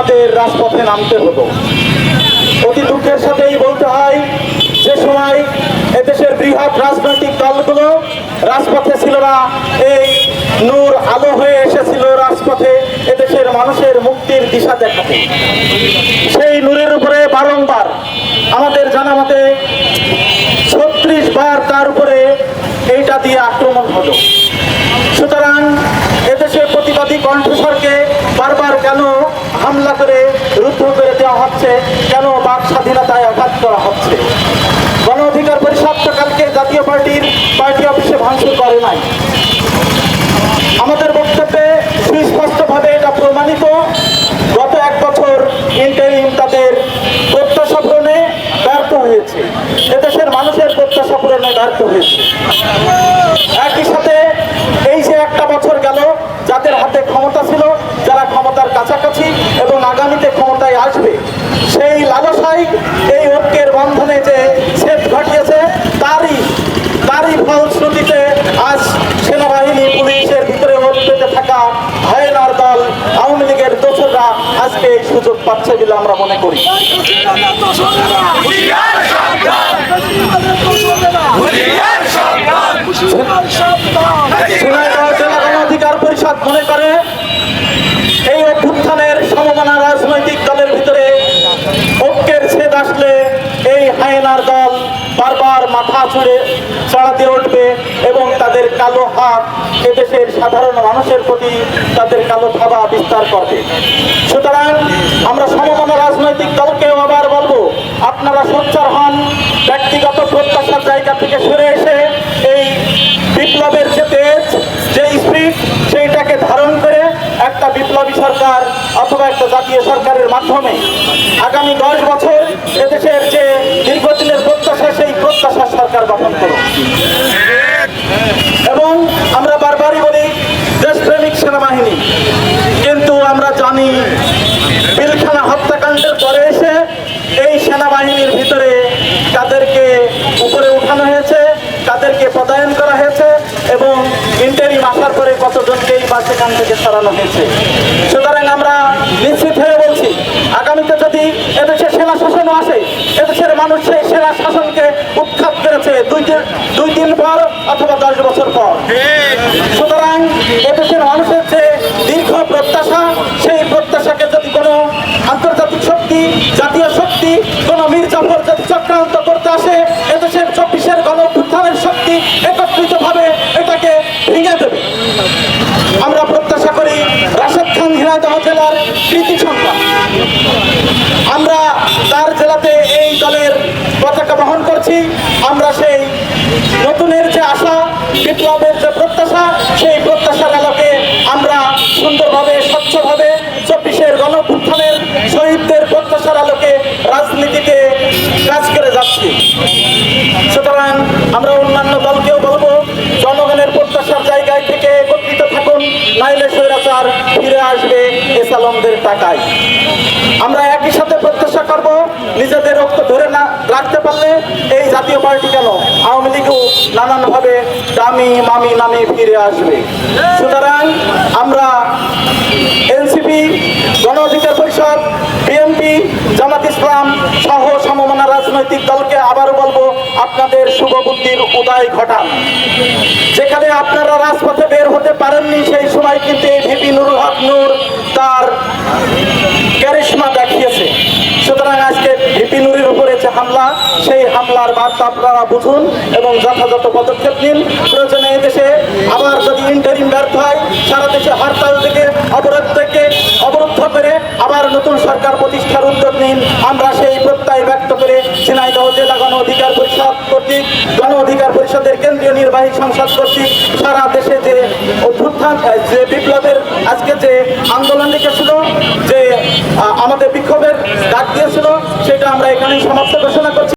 আমাদের রাজপথে নামতে হতো অতি দুঃখের সাথেই বলতে হয়, যে সময় এদেশের বৃহৎ রাজনৈতিক দলগুলো রাজপথে ছিল না, এই নূর আলো হয়ে এসেছিল রাজপথে এদেশের মানুষের মুক্তির দিশা দেখাতে। সেই নূরের উপরে বারংবার আমাদের জানা মতে ছত্রিশ বার তার উপরে এইটা দিয়ে আক্রমণ হলো সুতরাং এদেশের প্রতিবাদী কণ্ঠস্বরকে বারবার কেন হামলা করে, রুদ্ধ করে দেওয়া হচ্ছে। কেন বাক স্বাধীনতায় আঘাত করা হচ্ছে? গণ অধিকার পরিষদ তো কালকে জাতীয় পার্টির, পার্টি অফিসে ভাঙচুর করে নাই। আমাদের বক্তব্যে সুস্পষ্টভাবে এটা প্রমাণিত। গত এক বছর ইন্টারিম তাদের প্রত্যাশা পূরণে ব্যর্থ হয়েছে। এদেশের মানুষের প্রত্যাশা পূরণে ব্যর্থ হয়েছে একই সাথে এই যে একটা বছর গেল যাদের হাতে ক্ষমতা ছিল যারা ক্ষমতার কাছাকাছি এবং আগামীতে ক্ষমতায় আসবে সেই লালসাই এই ঐক্যের বন্ধনে যে ছেদ ঘটিয়েছে তারই তারই ফলশ্রুতিতে আজ সেনাবাহিনী পুলিশের ভিতরে ওত পেতে থাকা হায়নার দল আওয়ামী লীগের দোসররা আজকে এই সুযোগ পাচ্ছে বলে আমরা মনে করি ঝিনাইদহ জেলা গণ অধিকার পরিষদ মনে করে এই অভ্যুত্থানের সমমনা রাজনৈতিক দলের ভিতরে ঐক্যের ছেদ আসলে এই হায়নার দল বারবার মাথা ছুড়ে চড়াতে উঠবে এবং তাদের কালো হাত এদেশের সাধারণ মানুষের প্রতি তাদের কালো থাবা বিস্তার করবে। সুতরাং আমরা সমমনা রাজনৈতিক দলকেও আবার বলব, আপনারা সোচ্চার হন, ব্যক্তিগত প্রত্যাশার জায়গা থেকে সরে এসে এই বিপ্লবের যে তেজ, যে স্পিড, সেইটাকে ধারণ করে একটা বিপ্লবী সরকার অথবা একটা জাতীয় সরকারের মাধ্যমে আগামী দশ বছর এদেশের যে দীর্ঘদিনের প্রত্যাশা সেই প্রত্যাশার সরকার গঠন করুন এবং আমরা বারবারই বলি, দেশপ্রেমিক সেনাবাহিনী। কিন্তু আমরা জানি পিলখানা হত্যাকাণ্ডের পরে এসে এই সেনাবাহিনীর ভিতরে তাদেরকে উপরে উঠানো হয়েছে, তাদেরকে পদায়ন করা হয়েছে এবং ইন্টারিম আসার পরে কতজনকেই বা সেখান থেকে সরানো হয়েছে। সুতরাং আমরা নিশ্চিত হয়ে বলছি, আগামীতে যদি এদেশে সেনা শাসনও আসে এদেশের মানুষ সেই সেনা শাসনকে উৎখাত করেছে দুই দিন দুই দিন পর অথবা দশ বছর পর। সুতরাং এদেশের মানুষের যে দীর্ঘ প্রত্যাশা, সেই প্রত্যাশাকে যদি কোনো আন্তর্জাতিক শক্তি, জাতীয় শক্তি, কোনো মীর জাফর যদি চক্রান্ত করতে আসে, এদেশের চব্বিশের গণ উত্থানের শক্তি একত্রিতভাবে এটাকে ভেঙে দেবে। আমরা প্রত্যাশা করি রাশেদ খান ঝিনাইদহ জেলার কৃতি সন্তান। আমরা তার জেলাতে এই দলের পতাকা বহন করছি। আমরা সেই নতুনের যে আশা, বিপ্লবের যে প্রত্যাশা, সেই প্রত্যাশার আলোকে আমরা সুন্দরভাবে, স্বচ্ছভাবে চব্বিশের গণপুত্থানের শহীদদের প্রত্যাশার আলোকে রাজনীতিতে কাজ করে যাচ্ছি। সুতরাং আমরা অন্যান্য দলকেও বলব, জনগণের প্রত্যাশার জায়গায় থেকে একত্রিত থাকুন, নাইলে স্বৈরাচার ফিরে আসবে এসালমদের টাকায়। আমরা একই সাথে প্রত্যাশা করব, নিজেদের রক্ত পারলে এই জাতীয় পার্টি কেন? আওয়ামী লীগও নানানভাবে দামি মামি নামে ফিরে আসবে। সুতরাং আমরা এনসিপি গণ অধিকার পরিষদ, বিএনপি, জামাত ইসলাম সহ সমমনা রাজনৈতিক দলকে আবারও বলব, আপনাদের শুভ বুদ্ধির উদয় ঘটান। যেখানে আপনারা রাজপথে বের হতে পারেননি, সেই সময় কিন্তু এই ভিপি নুরুল হক নূর তার ক্যারিশমা দেখিয়েছে সুতরাং আজকে ভিপি নুরের উপরে যে হামলা সেই বার্তা আপনারা বুঝুন এবং যথাযথ পদক্ষেপ নিন। প্রয়োজনে এই দেশে আবার যদি ইন্টারিম ব্যর্থ হয়, সারা দেশে হরতাল থেকে, অবরোধ থেকে অবরুদ্ধ করে আবার নতুন সরকার প্রতিষ্ঠার উদ্যোগ নিন। আমরা সেই প্রত্যয় ব্যক্ত করে ঝিনাইদহ জেলা গণ অধিকার পরিষদ কর্তৃক, গণ অধিকার পরিষদের কেন্দ্রীয় নির্বাহী সংসদ কর্তৃক সারা দেশে যে অভ্যুত্থান যে বিপ্লবের আজকে যে আন্দোলন রেখেছিল যে আমাদের বিক্ষোভের ডাক দিয়েছিল, সেটা আমরা এখানেই সমাপ্ত ঘোষণা করছি।